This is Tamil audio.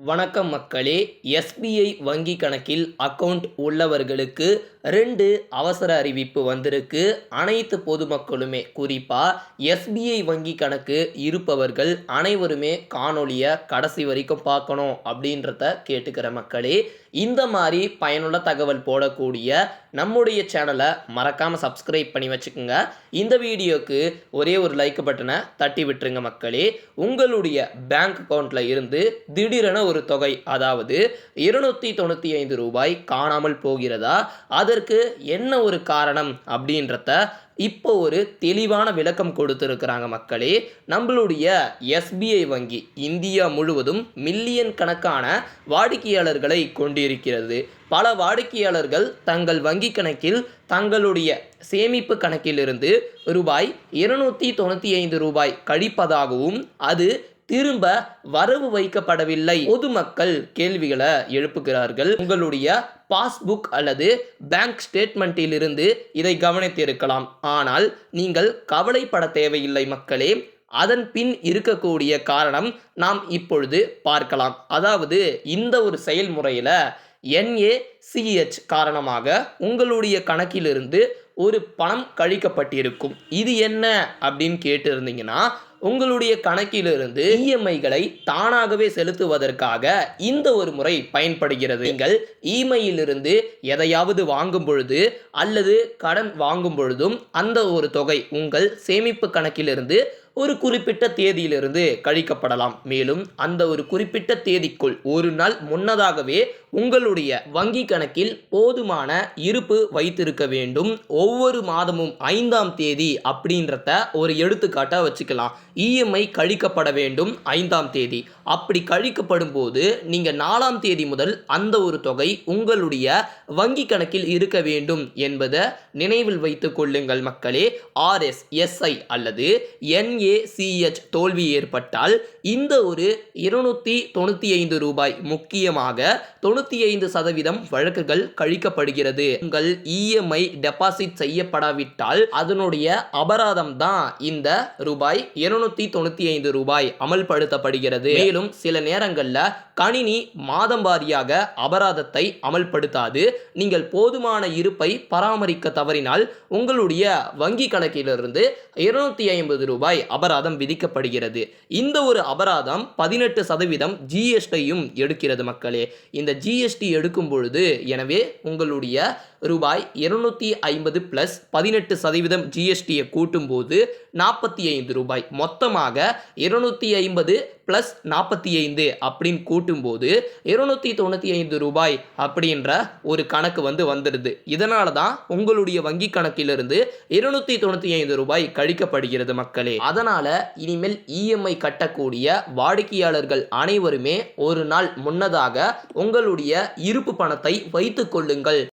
வணக்கம் மக்களே எஸ்பிஐ வங்கி கணக்கில் அக்கவுண்ட் உள்ளவர்களுக்கு ரெண்டு அவசர அறிவிப்பு வந்திருக்கு. அனைத்து பொதுமக்களுமே குறிப்பாக எஸ்பிஐ வங்கி கணக்கு இருப்பவர்கள் அனைவருமே காணொலியை கடைசி வரைக்கும் பார்க்கணும் அப்படின்றத கேட்டுக்கிற மக்களே இந்த மாதிரி பயனுள்ள தகவல் போடக்கூடிய நம்முடைய சேனலை மறக்காமல் சப்ஸ்கிரைப் பண்ணி வச்சுக்கோங்க. இந்த வீடியோக்கு ஒரே ஒரு லைக் பட்டனை தட்டி விட்டுருங்க மக்களே. உங்களுடைய பேங்க் அக்கௌண்ட்டில் இருந்து திடீரென ஒரு தொகை அதாவது இருநூற்றி தொண்ணூற்றி ஐந்து ரூபாய் காணாமல் போகிறதா? அதற்கு என்ன ஒரு காரணம் அப்படின்றத இப்போ ஒரு தெளிவான விளக்கம் கொடுத்துருக்குறாங்க மக்களே. நம்மளுடைய எஸ்பிஐ வங்கி இந்தியா முழுவதும் மில்லியன் கணக்கான வாடிக்கையாளர்களை கொண்டிருக்கிறது. பல வாடிக்கையாளர்கள் தங்கள் வங்கி கணக்கில் தங்களுடைய சேமிப்பு கணக்கிலிருந்து ரூபாய் இருநூற்றி தொண்ணூற்றி ஐந்து ரூபாய் கழிப்பதாகவும் அது திரும்ப வரவு வைக்கப்படவில்லை. பொதுமக்கள் கேள்விகளை எழுப்புகிறார்கள். உங்களுடைய பாஸ்புக் அல்லது பேங்க் ஸ்டேட்மெண்ட்டிலிருந்து இதை கவனித்திருக்கலாம். ஆனால் நீங்கள் கவலைப்பட தேவையில்லை மக்களே. அதன் பின் இருக்கக்கூடிய காரணம் நாம் இப்பொழுது பார்க்கலாம். அதாவது இந்த ஒரு செயல்முறையில் என்ஏசிஹெச் காரணமாக உங்களுடைய கணக்கிலிருந்து ஒரு பணம் கழிக்கப்பட்டிருக்கும். இது என்ன அப்படின்னு கேட்டிருந்தீங்கன்னா உங்களுடைய கணக்கிலிருந்து இஎம்ஐகளை தானாகவே செலுத்துவதற்காக இந்த ஒரு முறை பயன்படுகிறது. நீங்கள் இமெயிலிருந்து எதையாவது வாங்கும் பொழுது அல்லது கடன் வாங்கும் பொழுதும் அந்த ஒரு தொகை உங்கள் சேமிப்பு கணக்கிலிருந்து ஒரு குறிப்பிட்ட தேதியிலிருந்து கழிக்கப்படலாம். மேலும் அந்த ஒரு குறிப்பிட்ட தேதிக்குள் ஒரு நாள் முன்னதாகவே உங்களுடைய வங்கி கணக்கில் போதுமான இருப்பு வைத்திருக்க வேண்டும். ஒவ்வொரு மாதமும் ஐந்தாம் தேதி அப்படின்றத ஒரு எடுத்துக்காட்டாக வச்சுக்கலாம். இஎம்ஐ கழிக்கப்பட வேண்டும் ஐந்தாம் தேதி. அப்படி கழிக்கப்படும் போது நீங்கள் நாலாம் தேதி முதல் அந்த ஒரு தொகை உங்களுடைய வங்கி கணக்கில் இருக்க வேண்டும் என்பதை நினைவில் வைத்துக் கொள்ளுங்கள் மக்களே. ஆர்எஸ்எஸ்ஐ அல்லது என்ஏசிஹெச் தோல்வி ஏற்பட்டால் இந்த ஒரு இருநூற்றி தொண்ணூற்றி ஐந்து ரூபாய் முக்கியமாக தொண்ணூற்றி ஐந்து சதவீதம் வழக்குகள் கழிக்கப்படுகிறது. உங்கள் இஎம்ஐ டெபாசிட் செய்யப்படாவிட்டால் அதனுடைய அபராதம் தான் இந்த ரூபாய் இருநூத்தி தொண்ணூற்றி ஐந்து ரூபாய் அமல்படுத்தப்படுகிறது. மேலும் சில நேரங்களில் கணினி மாதம் வாரியாக அபராதத்தை அமல்படுத்தாது. நீங்கள் போதுமான இருப்பை பராமரிக்க தவறினால் உங்களுடைய வங்கி கணக்கிலிருந்து இருநூத்தி ஐம்பது ரூபாய் அபராதம் விதிக்கப்படுகிறது. இந்த ஒரு அபராதம் பதினெட்டு சதவீதம் ஜிஎஸ்டியும் எடுக்கிறது மக்களே. இந்த ஜிஎஸ்டி எடுக்கும் பொழுது எனவே உங்களுடைய ரூபாய் இருநூற்றி ஐம்பது ப்ளஸ் பதினெட்டு சதவீதம் ஜிஎஸ்டியை கூட்டும்போது நாற்பத்தி ஐந்து ரூபாய். மொத்தமாக இருநூற்றி ஐம்பது ப்ளஸ் நாற்பத்தி ஐந்து அப்படின்னு கூட்டும்போது இருநூற்றி தொண்ணூற்றி ஐந்து ரூபாய் அப்படின்ற ஒரு கணக்கு வந்து வந்துடுது. இதனால தான் உங்களுடைய வங்கி கணக்கிலிருந்து இருநூற்றி தொண்ணூற்றி ஐந்து ரூபாய் கழிக்கப்படுகிறது மக்களே. அதனால் இனிமேல் இஎம்ஐ கட்டக்கூடிய வாடிக்கையாளர்கள் அனைவருமே ஒரு நாள் முன்னதாக உங்களுடைய இருப்பு பணத்தை வைத்து கொள்ளுங்கள்.